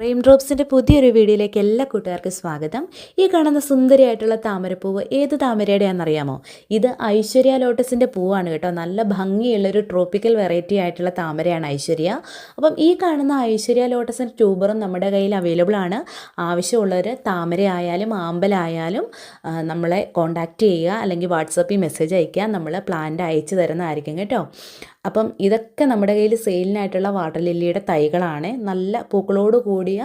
Rain ഡ്രോപ്സിന്റെ പുതിയൊരു വീഡിയോയിലേക്ക് എല്ലാ കൂട്ടുകാർക്കും സ്വാഗതം. ഈ കാണുന്ന സുന്ദരിയായിട്ടുള്ള താമരപ്പൂവ് ഏത് താമരയുടെയാണെന്നറിയാമോ ഇത് ഐശ്വര്യ ലോട്ടസിന്റെ പൂവാണ് കേട്ടോ. നല്ല ഭംഗിയുള്ള ഒരു ട്രോപ്പിക്കൽ വെറൈറ്റി ആയിട്ടുള്ള താമരയാണ് ഐശ്വര്യ. അപ്പം ഈ കാണുന്ന ഐശ്വര്യ ലോട്ടസിന്റെ ട്യൂബറും നമ്മുടെ കയ്യിൽ അവൈലബിൾ ആണ്. ആവശ്യമുള്ളവർ താമരയായാലും ആമ്പലായാലും നമ്മളെ കോൺടാക്റ്റ് ചെയ്യുക അല്ലെങ്കിൽ വാട്സപ്പിൽ മെസ്സേജ് അയയ്ക്കുക നമ്മൾ പ്ലാന്റ് അയച്ചു തരുന്നതായിരിക്കും കേട്ടോ. അപ്പം ഇതൊക്കെ നമ്മുടെ കയ്യിൽ സെയിലിനായിട്ടുള്ള വാട്ടർ ലില്ലിയുടെ തൈകളാണ്. നല്ല പൂക്കളോട് കൂടിയ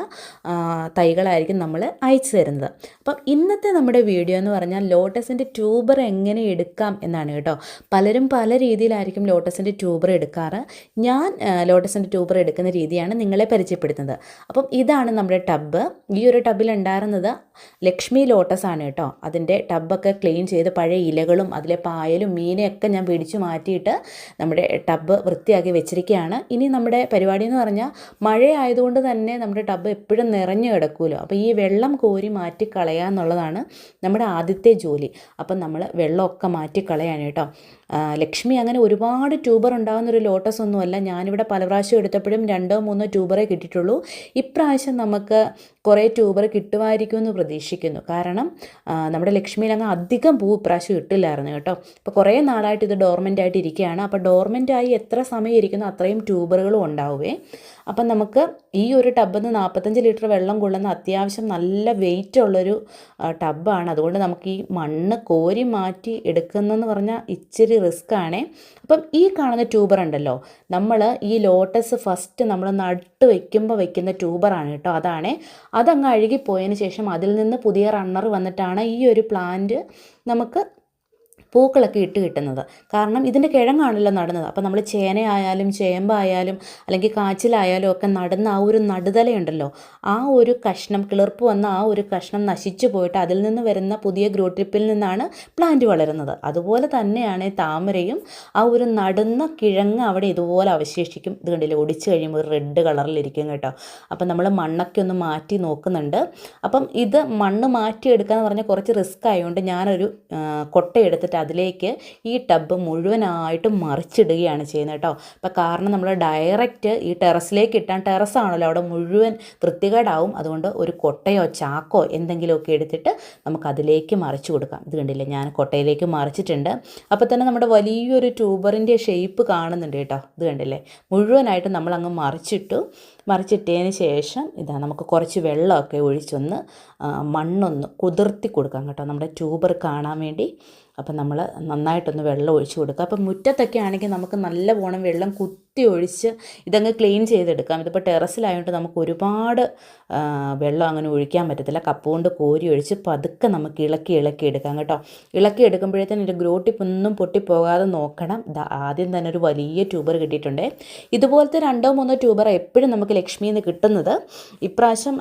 തൈകളായിരിക്കും നമ്മൾ അയച്ചു തരുന്നത്. അപ്പം ഇന്നത്തെ നമ്മുടെ വീഡിയോ എന്ന് പറഞ്ഞാൽ ലോട്ടസിന്റെ ട്യൂബർ എങ്ങനെ എടുക്കാം എന്നാണ് കേട്ടോ. പലരും പല രീതിയിലായിരിക്കും ലോട്ടസിന്റെ ട്യൂബർ എടുക്കാറ്. ഞാൻ ലോട്ടസിന്റെ ട്യൂബർ എടുക്കുന്ന രീതിയാണ് നിങ്ങളെ പരിചയപ്പെടുത്തുന്നത്. അപ്പം ഇതാണ് നമ്മുടെ ടബ്ബ്. ഈ ഒരു ടബിൽ ഉണ്ടായിരുന്നത് ലക്ഷ്മി ലോട്ടസ് ആണ് കേട്ടോ. അതിന്റെ ടബ്ബൊക്കെ ക്ലീൻ ചെയ്ത് പഴയ ഇലകളും അതിലെ പായലും മീനെയൊക്കെ ഞാൻ പിടിച്ചു മാറ്റിയിട്ട് നമ്മുടെ ടബ്ബ് വൃത്തിയാക്കി വെച്ചിരിക്കുകയാണ്. ഇനി നമ്മുടെ പരിപാടി എന്ന് പറഞ്ഞാൽ മഴയായതുകൊണ്ട് തന്നെ നമ്മുടെ ടബ്ബ് എപ്പോഴും നിറഞ്ഞു കിടക്കുമല്ലോ. അപ്പോൾ ഈ വെള്ളം കോരി മാറ്റി കളയുക എന്നുള്ളതാണ് നമ്മുടെ ആദ്യത്തെ ജോലി. അപ്പം നമ്മൾ വെള്ളമൊക്കെ മാറ്റി കളയാണ് കേട്ടോ. ലക്ഷ്മി അങ്ങനെ ഒരുപാട് ട്യൂബർ ഉണ്ടാകുന്ന ഒരു ലോട്ടസ് ഒന്നുമല്ല. ഞാനിവിടെ പല പ്രാവശ്യം എടുത്തപ്പോഴും രണ്ടോ മൂന്നോ ട്യൂബറേ കിട്ടിയിട്ടുള്ളൂ. ഇപ്രാവശ്യം നമുക്ക് കുറേ ട്യൂബർ കിട്ടുമായിരിക്കും എന്ന് പ്രതീക്ഷിക്കുന്നു. കാരണം നമ്മുടെ ലക്ഷ്മിയിൽ അങ്ങ് അധികം പൂ ഇപ്രാവശ്യം ഇട്ടില്ലായിരുന്നു കേട്ടോ. ഇപ്പോൾ കുറേ നാളായിട്ട് ഇത് ഡോർമെന്റ് ആയിട്ട് ഇരിക്കുകയാണ്. അപ്പോൾ ഡോർമെന്റ് ആയി എത്ര സമയം ഇരിക്കുന്നു അത്രയും ട്യൂബറുകളും ഉണ്ടാവുമേ അപ്പം നമുക്ക് ഈ ഒരു ടബ്ബിൽ നിന്ന് നാൽപ്പത്തഞ്ച് ലിറ്റർ വെള്ളം കൊള്ളുന്ന അത്യാവശ്യം നല്ല വെയിറ്റ് ഉള്ളൊരു ടബാണ് അതുകൊണ്ട് നമുക്ക് ഈ മണ്ണ് കോരി മാറ്റി എടുക്കുന്നതെന്ന് പറഞ്ഞാൽ ഇച്ചിരി റിസ്ക് ആണേ. അപ്പം ഈ കാണുന്ന ട്യൂബർ ഉണ്ടല്ലോ നമ്മൾ ഈ ലോട്ടസ് ഫസ്റ്റ് നമ്മൾ നട്ട് വയ്ക്കുമ്പോൾ വയ്ക്കുന്ന ട്യൂബറാണ് കേട്ടോ. അതാണ്. അതങ്ങ് അഴുകിപ്പോയതിന് ശേഷം അതിൽ നിന്ന് പുതിയ റണ്ണർ വന്നിട്ടാണ് ഈ ഒരു പ്ലാന്റ് നമുക്ക് പൂക്കളൊക്കെ ഇട്ട് കിട്ടുന്നത്. കാരണം ഇതിന്റെ കിഴങ്ങാണല്ലോ നടുന്നത്. അപ്പോൾ നമ്മൾ ചേനയായാലും ചേമ്പായാലും അല്ലെങ്കിൽ കാച്ചിലായാലും ഒക്കെ നടുന്ന ആ ഒരു നടുതലയുണ്ടല്ലോ. ആ ഒരു കഷ്ണം കിളിർപ്പ് വന്ന ആ ഒരു കഷ്ണം നശിച്ചു പോയിട്ട് അതിൽ നിന്ന് വരുന്ന പുതിയ ഗ്രൂട്ടിപ്പിൽ നിന്നാണ് പ്ലാന്റ് വളരുന്നത്. അതുപോലെ തന്നെയാണ് താമരയും ആ ഒരു നടുന്ന കിഴങ്ങ് അവിടെ ഇതുപോലെ അവശേഷിക്കും. ഇത് കണ്ടില്ലേ? ഒടിച്ചു കഴിയുമ്പോൾ റെഡ് കളറിലിരിക്കും കേട്ടോ. അപ്പം നമ്മൾ മണ്ണൊക്കെ ഒന്ന് മാറ്റി നോക്കുന്നുണ്ട്. അപ്പം ഇത് മണ്ണ് മാറ്റിയെടുക്കുക എന്ന് പറഞ്ഞാൽ കുറച്ച് റിസ്ക് ആയതുകൊണ്ട് ഞാനൊരു കൊട്ടയെടുത്തിട്ട് അതിലേക്ക് ഈ ടബ് മുഴുവനായിട്ട് മറിച്ചിടുകയാണ് ചെയ്യുന്നത് കേട്ടോ അപ്പോൾ കാരണം നമ്മൾ ഡയറക്റ്റ് ഈ ടെറസിലേക്ക് ഇട്ടാൽ ടെറസാണല്ലോ അവിടെ മുഴുവൻ വൃത്തികേടാവും. അതുകൊണ്ട് ഒരു കൊട്ടയോ ചാക്കോ എന്തെങ്കിലുമൊക്കെ എടുത്തിട്ട് നമുക്ക് അതിലേക്ക് മറിച്ച് കൊടുക്കാം. ഇത് കണ്ടില്ലേ? ഞാൻ കൊട്ടയിലേക്ക് മറിച്ചിട്ടുണ്ട്. അപ്പോൾ തന്നെ നമ്മുടെ വലിയൊരു ട്യൂബറിന്റെ ഷേപ്പ് കാണുന്നുണ്ട് കേട്ടോ ഇത് കണ്ടില്ലേ? മുഴുവനായിട്ട് നമ്മൾ അങ്ങ് മറിച്ചിട്ടു. മറിച്ചിട്ടതിന് ശേഷം ഇതാ നമുക്ക് കുറച്ച് വെള്ളമൊക്കെ ഒഴിച്ചൊന്ന് മണ്ണൊന്ന് കുതിർത്തി കൊടുക്കാം കേട്ടോ. നമ്മുടെ ട്യൂബർ കാണാൻ വേണ്ടി. അപ്പം നമ്മൾ നന്നായിട്ടൊന്ന് വെള്ളം ഒഴിച്ച് കൊടുക്കുക. അപ്പം മുറ്റത്തൊക്കെ ആണെങ്കിൽ നമുക്ക് നല്ല പോണം വെള്ളം കുത്തി ഒഴിച്ച് ഇതങ്ങ് ക്ലീൻ ചെയ്തെടുക്കാം. ഇതിപ്പോൾ ടെറസിലായതുകൊണ്ട് നമുക്ക് ഒരുപാട് വെള്ളം അങ്ങനെ ഒഴിക്കാൻ പറ്റത്തില്ല. കപ്പ് കൊണ്ട് കോരി ഒഴിച്ച് പതുക്കെ നമുക്ക് ഇളക്കി ഇളക്കി എടുക്കാം കേട്ടോ. ഇളക്കി എടുക്കുമ്പോഴത്തേനും ഇതിന്റെ ഗ്രോട്ടിപ്പൊന്നും പൊട്ടിപ്പോകാതെ നോക്കണം. ആദ്യം തന്നെ ഒരു വലിയ ട്യൂബർ കിട്ടിയിട്ടുണ്ട്. ഇതുപോലത്തെ രണ്ടോ മൂന്നോ ട്യൂബർ എപ്പോഴും നമുക്ക് ലക്ഷ്മിയിൽ നിന്ന് കിട്ടുന്നത്. ഇപ്രാവശ്യം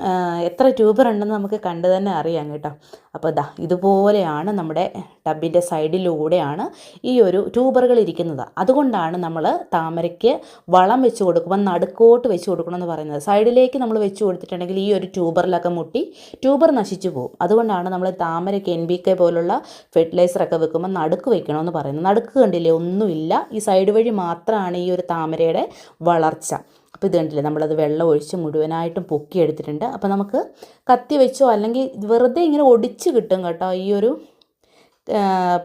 എത്ര ട്യൂബർ ഉണ്ടെന്ന് നമുക്ക് കണ്ടു തന്നെ അറിയാം കേട്ടോ. അപ്പോൾ ദാ ഇതുപോലെയാണ് നമ്മുടെ ടബിന്റെ സൈഡിലൂടെയാണ് ഈ ഒരു ട്യൂബറുകൾ ഇരിക്കുന്നത്. അതുകൊണ്ടാണ് നമ്മൾ താമരയ്ക്ക് വളം വെച്ച് കൊടുക്കുമ്പോൾ നടുക്കോട്ട് വെച്ച് കൊടുക്കണം എന്ന് പറയുന്നത്. സൈഡിലേക്ക് നമ്മൾ വെച്ച് കൊടുത്തിട്ടുണ്ടെങ്കിൽ ഈ ഒരു ട്യൂബറിലൊക്കെ മുട്ടി ട്യൂബർ നശിച്ചു പോകും. അതുകൊണ്ടാണ് നമ്മൾ താമരയ്ക്ക് എൻ ബി കെ പോലുള്ള ഫെർട്ടിലൈസറൊക്കെ വെക്കുമ്പോൾ നടുക്ക് വെക്കണമെന്ന് പറയുന്നത്. നടുക്ക് കണ്ടില്ലേ? ഒന്നുമില്ല. ഈ സൈഡ് വഴി മാത്രമാണ് ഈ ഒരു താമരയുടെ വളർച്ച. അപ്പോൾ ഇത് കണ്ടില്ലേ? നമ്മളത് വെള്ളം ഒഴിച്ച് മുഴുവനായിട്ടും പൊക്കിയെടുത്തിട്ടുണ്ട്. അപ്പോൾ നമുക്ക് കത്തി വെച്ചോ അല്ലെങ്കിൽ വെറുതെ ഇങ്ങനെ ഒടിച്ച് കിട്ടും കേട്ടോ ഈ ഒരു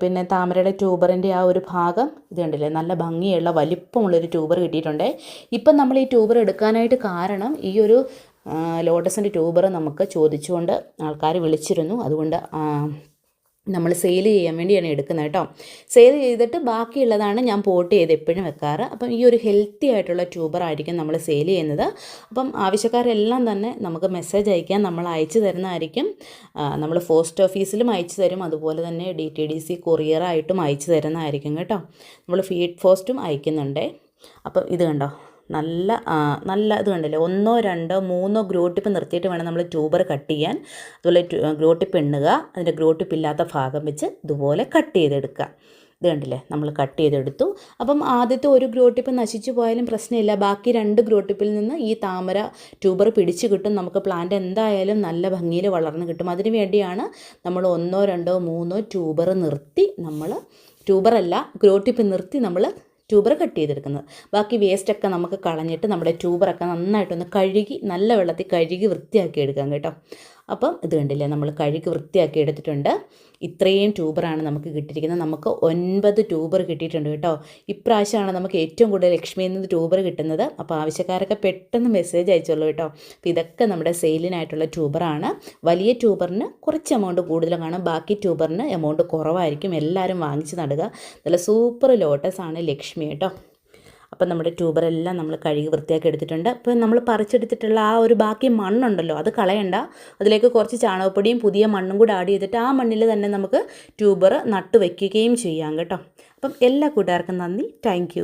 പിന്നെ താമരയുടെ ട്യൂബറിന്റെ ആ ഒരു ഭാഗം ഇത് കണ്ടില്ലേ നല്ല ഭംഗിയുള്ള വലിപ്പമുള്ളൊരു ട്യൂബർ കിട്ടിയിട്ടുണ്ട്. ഇപ്പം നമ്മൾ ഈ ട്യൂബർ എടുക്കാനായിട്ട് കാരണം ഈ ഒരു ലോട്ടസിന്റെ ട്യൂബർ നമുക്ക് ചോദിച്ചുകൊണ്ട് ആൾക്കാർ വിളിച്ചിരുന്നു. അതുകൊണ്ട് നമ്മൾ സെയിൽ ചെയ്യാൻ വേണ്ടിയാണ് എടുക്കുന്നത് കേട്ടോ. സെയിൽ ചെയ്തിട്ട് ബാക്കിയുള്ളതാണ് ഞാൻ പോട്ട് ചെയ്ത് എപ്പോഴും വെക്കാറ്. അപ്പം ഈ ഒരു ഹെൽത്തി ആയിട്ടുള്ള ട്യൂബർ ആയിരിക്കും നമ്മൾ സെയിൽ ചെയ്യുന്നത്. അപ്പം ആവശ്യക്കാരെല്ലാം തന്നെ നമുക്ക് മെസ്സേജ് അയക്കാം. നമ്മൾ അയച്ചു തരുന്നതായിരിക്കും. നമ്മൾ പോസ്റ്റ് ഓഫീസിലും അയച്ചു തരും. അതുപോലെ തന്നെ ഡി ടി ഡി സി കൊറിയറായിട്ടും അയച്ചു തരുന്നതായിരിക്കും കേട്ടോ. നമ്മൾ ഫീഡ് പോസ്റ്റും അയക്കുന്നുണ്ട്. അപ്പം ഇത് കണ്ടോ? നല്ല നല്ല ഇത് കണ്ടില്ലേ? ഒന്നോ രണ്ടോ മൂന്നോ ഗ്രോ ടിപ്പ് നിർത്തിയിട്ട് വേണം നമ്മൾ ട്യൂബർ കട്ട് ചെയ്യാൻ. അതുപോലെ ഗ്രോ ടിപ്പ് എണ്ണുക. അതിന്റെ ഗ്രോ ടിപ്പ് ഇല്ലാത്ത ഭാഗം വെച്ച് ഇതുപോലെ കട്ട് ചെയ്തെടുക്കുക. ഇത് കണ്ടില്ലേ? നമ്മൾ കട്ട് ചെയ്തെടുത്തു. അപ്പം ആദ്യത്തെ ഒരു ഗ്രോ ടിപ്പ് നശിച്ചു പോയാലും പ്രശ്നമില്ല. ബാക്കി രണ്ട് ഗ്രോ ടിപ്പിൽ നിന്ന് ഈ താമര ട്യൂബർ പിടിച്ചു കിട്ടും. നമുക്ക് പ്ലാന്റ് എന്തായാലും നല്ല ഭംഗിയിൽ വളർന്ന് കിട്ടും. അതിന് വേണ്ടിയാണ് നമ്മൾ ഒന്നോ രണ്ടോ മൂന്നോ ട്യൂബർ നിർത്തി നമ്മൾ ട്യൂബറല്ല ഗ്രോ ടിപ്പ് നിർത്തി നമ്മൾ ട്യൂബർ കട്ട് ചെയ്തെടുക്കുന്നത്. ബാക്കി വേസ്റ്റൊക്കെ നമുക്ക് കളഞ്ഞിട്ട് നമ്മുടെ ട്യൂബറൊക്കെ നന്നായിട്ടൊന്ന് കഴുകി നല്ല വെള്ളത്തിൽ കഴുകി വൃത്തിയാക്കി എടുക്കാം കേട്ടോ. അപ്പം ഇത് കണ്ടില്ലേ നമ്മൾ കഴുകി വൃത്തിയാക്കി എടുത്തിട്ടുണ്ട്. ഇത്രയും ട്യൂബറാണ് നമുക്ക് കിട്ടിയിരിക്കുന്നത്. നമുക്ക് ഒൻപത് ട്യൂബർ കിട്ടിയിട്ടുണ്ട് കേട്ടോ. ഇപ്രാവശ്യമാണ് നമുക്ക് ഏറ്റവും കൂടുതൽ ലക്ഷ്മിയിൽ നിന്ന് ട്യൂബർ കിട്ടുന്നത്. അപ്പോൾ ആവശ്യക്കാരൊക്കെ പെട്ടെന്ന് മെസ്സേജ് അയച്ചോളൂ കേട്ടോ. അപ്പോൾ ഇതൊക്കെ നമ്മുടെ സെയിലിനായിട്ടുള്ള ട്യൂബറാണ്. വലിയ ട്യൂബറിന് കുറച്ച് എമൗണ്ട് കൂടുതൽ കാണും. ബാക്കി ട്യൂബറിന് എമൗണ്ട് കുറവായിരിക്കും. എല്ലാവരും വാങ്ങിച്ച് നടുക. നല്ല സൂപ്പർ ലോട്ടസ് ആണ് ലക്ഷ്മി കേട്ടോ. അപ്പം നമ്മുടെ ട്യൂബറെല്ലാം നമ്മൾ കഴുകി വൃത്തിയാക്കി എടുത്തിട്ടുണ്ട്. അപ്പോൾ നമ്മൾ പറിച്ചെടുത്തിട്ടുള്ള ആ ഒരു ബാക്കി മണ്ണുണ്ടല്ലോ അത് കളയണ്ട. അതിലേക്ക് കുറച്ച് ചാണകപ്പൊടിയും പുതിയ മണ്ണും കൂടെ ആഡ് ചെയ്തിട്ട് ആ മണ്ണിൽ തന്നെ നമുക്ക് ട്യൂബർ നട്ട് വയ്ക്കുകയും ചെയ്യാം കേട്ടോ. അപ്പം എല്ലാ കൂട്ടുകാർക്കും നന്ദി. താങ്ക്